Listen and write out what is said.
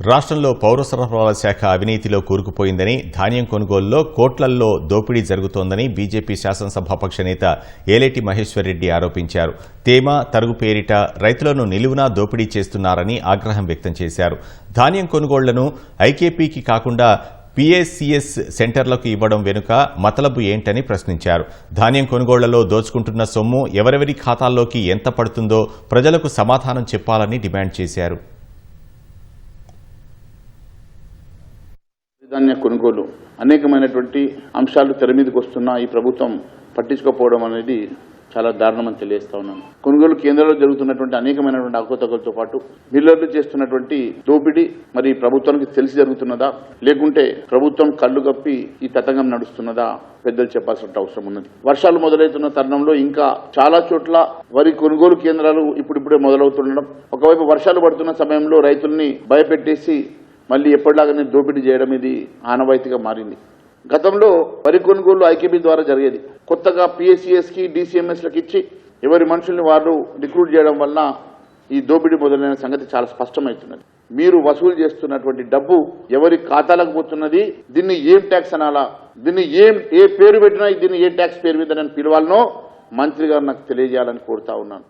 రాష్ట్రంలో పౌర సరఫరాల శాఖ అవినీతిలో కూరుకుపోయిందని ధాన్యం కొనుగోలులో కోట్లల్లో దోపిడీ జరుగుతోందని బీజేపీ శాసనసభాపక్ష నేత ఏలేటి మహేశ్వర్రెడ్డి ఆరోపించారు. తేమ తరుగు పేరిట రైతులను నిలువునా దోపిడీ చేస్తున్నారని ఆగ్రహం వ్యక్తం చేశారు. ధాన్యం కొనుగోళ్ళను ఐకేపీకి కాకుండా పీఏసీఎస్ సెంటర్లకు ఇవ్వడం వెనుక మతలబు ఏంటని ప్రశ్నించారు. ధాన్యం కొనుగోళ్ళలో దోచుకుంటున్న సొమ్ము ఎవరెవరి ఖాతాల్లోకి ఎంత పడుతుందో ప్రజలకు సమాధానం చెప్పాలని డిమాండ్ చేశారు. ధాన్య కొనుగోలు. అనేకమైనటువంటి అంశాలు తెర మీదకి వస్తున్నా ఈ ప్రభుత్వం పట్టించుకోకపోవడం అనేది చాలా దారుణమని తెలియజేస్తా ఉన్నాను. కొనుగోలు కేంద్రాల్లో జరుగుతున్నటువంటి అనేకమైనటువంటి అవకతవకలతో పాటు మిల్లర్లు చేస్తున్నటువంటి దోపిడీ మరి ప్రభుత్వానికి తెలిసి జరుగుతున్నదా? లేకుంటే ప్రభుత్వం కళ్ళు కప్పి ఈ తతంగం నడుస్తున్నదా? పెద్దలు చెప్పాల్సిన అవసరం ఉన్నది. వర్షాలు మొదలవుతున్న తరుణంలో ఇంకా చాలా చోట్ల వరి కొనుగోలు కేంద్రాలు ఇప్పుడిప్పుడే మొదలవుతుండడం ఒకవైపు వర్షాలు పడుతున్న సమయంలో రైతుల్ని భయపెట్టేసి మళ్ళీ ఎప్పటిలాగానే దోపిడీ చేయడం ఇది ఆనవాయితీగా మారింది. గతంలో వరి కొనుగోలు ఐకేబీ ద్వారా జరిగేది. కొత్తగా పిఎస్సిఎస్కి డిసిఎంఎస్లకు ఇచ్చి ఎవరి మనుషుల్ని వారు రిక్రూట్ చేయడం వలన ఈ దోపిడీ మొదలైన సంగతి చాలా స్పష్టమవుతున్నది. మీరు వసూలు చేస్తున్నటువంటి డబ్బు ఎవరి ఖాతాలకు పోతున్నది దీన్ని ఏం ట్యాక్స్ అనాలా దీన్ని ఏం ఏ పేరు పెట్టినా దీన్ని ఏ ట్యాక్స్ పేరు మీద నేను పిలవాలనో మంత్రి గారు నాకు తెలియజేయాలని కోరుతా ఉన్నాను.